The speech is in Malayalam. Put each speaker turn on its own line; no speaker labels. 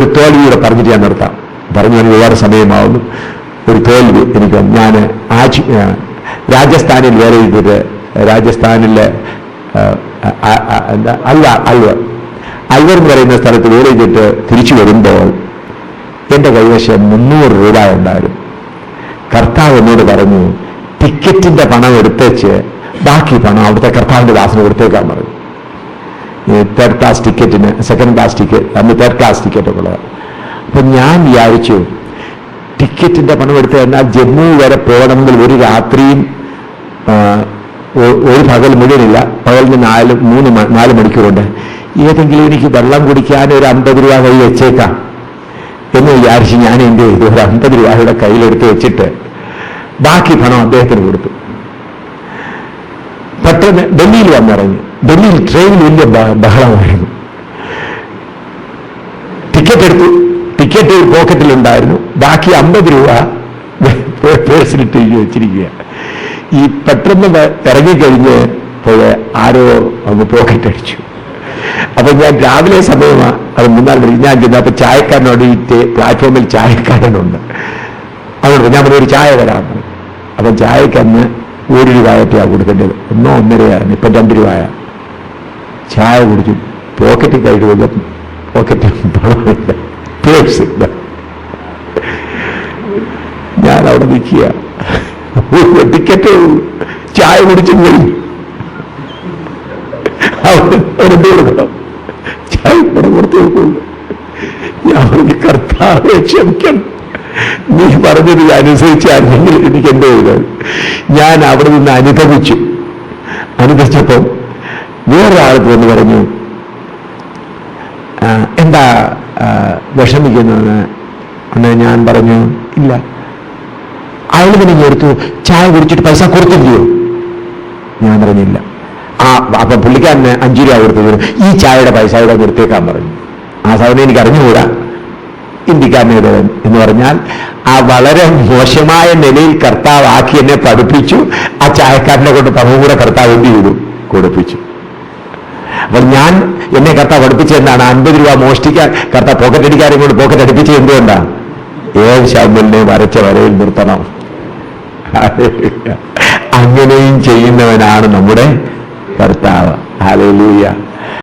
ഒരു തോൽവിയുടെ പറഞ്ഞിട്ട് ഞാൻ നിർത്താം. പറഞ്ഞു ഞാൻ ഒരുപാട് സമയമാവുന്നു. ഒരു തോൽവി എനിക്ക് ഞാൻ ആജ് രാജസ്ഥാനിൽ വേറെ ചെയ്തിട്ട് രാജസ്ഥാനിലെ അല്ല അൽവാർ അൽവർ എന്ന് പറയുന്ന സ്ഥലത്ത് വേറെ ചെയ്തിട്ട് തിരിച്ചു വരുമ്പോൾ എന്റെ കൈവശം മുന്നൂറ് രൂപ ഉണ്ടായിരുന്നു. കർത്താവ് എന്നോട് പറഞ്ഞു ടിക്കറ്റിന്റെ പണം എടുത്തേച്ച് ബാക്കി പണം അവിടുത്തെ കർത്താവിന്റെ ദാസിന് കൊടുത്തേക്കാൻ പറഞ്ഞു. തേർഡ് ക്ലാസ് ടിക്കറ്റിന് സെക്കൻഡ് ക്ലാസ് ടിക്കറ്റ് അന്ന് തേർഡ് ക്ലാസ് ടിക്കറ്റ് ഉള്ളത്. അപ്പം ഞാൻ വിചാരിച്ചു ടിക്കറ്റിന്റെ പണം എടുത്ത് കഴിഞ്ഞാൽ ജമ്മു വരെ പോകണമെങ്കിൽ ഒരു രാത്രിയും ഒരു പകൽ മുഴുവനില്ല. പകലിന് നാല് മൂന്ന് നാല് മണിക്കൂറുണ്ട്. ഏതെങ്കിലും എനിക്ക് വെള്ളം കുടിക്കാൻ ഒരു അമ്പത് രൂപ കൈ വെച്ചേക്കാം എന്ന് വിചാരിച്ച് ഞാൻ എന്ത് ചെയ്തു? ഒരു അമ്പത് രൂപയുടെ കയ്യിലെടുത്ത് വെച്ചിട്ട് ബാക്കി പണം അദ്ദേഹത്തിന് കൊടുത്തു. പെട്ടെന്ന് ഡൽഹിയിൽ വന്നിറങ്ങി. ഡൽഹിയിൽ ട്രെയിനിൽ വലിയ ബഹളമായിരുന്നു. ടിക്കറ്റ് എടുത്തു ടിക്കറ്റ് പോക്കറ്റിലുണ്ടായിരുന്നു ബാക്കി അമ്പത് രൂപ പേഴ്സിലിട്ട് വെച്ചിരിക്കുക ഈ പെട്ടെന്ന് ഇറങ്ങിക്കഴിഞ്ഞ് പോയ ആരോ അങ്ങ് പോക്കറ്റ് അടിച്ചു. അപ്പൊ ഞാൻ രാവിലെ സമയമാണ് അത് മൂന്നാൽ മണി ഞാൻ ചെന്നു അപ്പൊ ചായക്കാരനോട് ഈ പ്ലാറ്റ്ഫോമിൽ ചായക്കാരനുണ്ട്. അതുകൊണ്ട് ഞാൻ പറഞ്ഞു, ഒരു ചായ തരാം പറഞ്ഞു. അപ്പൊ ചായക്കന്ന് ഒരു രൂപയായിട്ടാണ് കൊടുക്കേണ്ടത്. ഒന്നോ ഒന്നരയാണ് ഇപ്പം രണ്ട് രൂപയ ചായ കുടിച്ചു. പോക്കറ്റിൽ കഴുകുക പോക്കറ്റിൽ പണമില്ല പേഴ്സ്. ഞാൻ അവിടെ നിൽക്കുക. ടിക്കറ്റ് ചായ കുടിച്ചു കഴിഞ്ഞു അവിടെ കൊടുക്കണം. ചായ പണം കൊടുത്തു ഞാൻ കർത്താവെ ക്ഷമിക്കണം. നീ പറഞ്ഞത് അനുസരിച്ചായിരുന്നെങ്കിൽ എനിക്ക് എന്തോ ഇത്. ഞാൻ അവിടെ നിന്ന് അനുഭവിച്ചു. അനുഭവിച്ചപ്പം വേറൊരാൾക്ക് വന്ന് പറഞ്ഞു എന്താ വിഷമിക്കുന്നത് അന്ന് ഞാൻ പറഞ്ഞു ഇല്ല. അയാൾ പിന്നെ ഇങ്ങ് എടുത്തു. ചായ കുടിച്ചിട്ട് പൈസ കൊടുത്തില്ലയോ? ഞാൻ പറഞ്ഞില്ല ആ അപ്പൊ പുള്ളിക്കാരന് അഞ്ചു രൂപ കൊടുത്തു ഈ ചായയുടെ പൈസ ഇവിടെ കൊടുത്തേക്കാൻ പറഞ്ഞു. ആ സാധനം എനിക്ക് അറിഞ്ഞുകൂടാ ഇന്ത്യക്കാരനേത് എന്ന് പറഞ്ഞാൽ ആ വളരെ മോശമായ നിലയിൽ കർത്താവ് ആക്കി എന്നെ പഠിപ്പിച്ചു ആ ചായക്കാരനെ കൊണ്ട് പണം കൂടെ കർത്താവ് എന്ത് ചെയ്തു? കൊടുപ്പിച്ചു. അപ്പൊ ഞാൻ എന്നെ കർത്താവ് പഠിപ്പിച്ചത് എന്താണ്? അൻപത് രൂപ മോഷ്ടിക്കാൻ കർത്താവ് പോക്കറ്റ് അടിക്കാരെ കൊണ്ട് പോക്കറ്റ് അടിപ്പിച്ചത് എന്തുകൊണ്ടാണ് ഏഴ് ശബ്ദം വരച്ച വരയിൽ നിർത്തണം. അങ്ങനെയും ചെയ്യുന്നവനാണ് നമ്മുടെ കർത്താവ്. ഹാലൂയ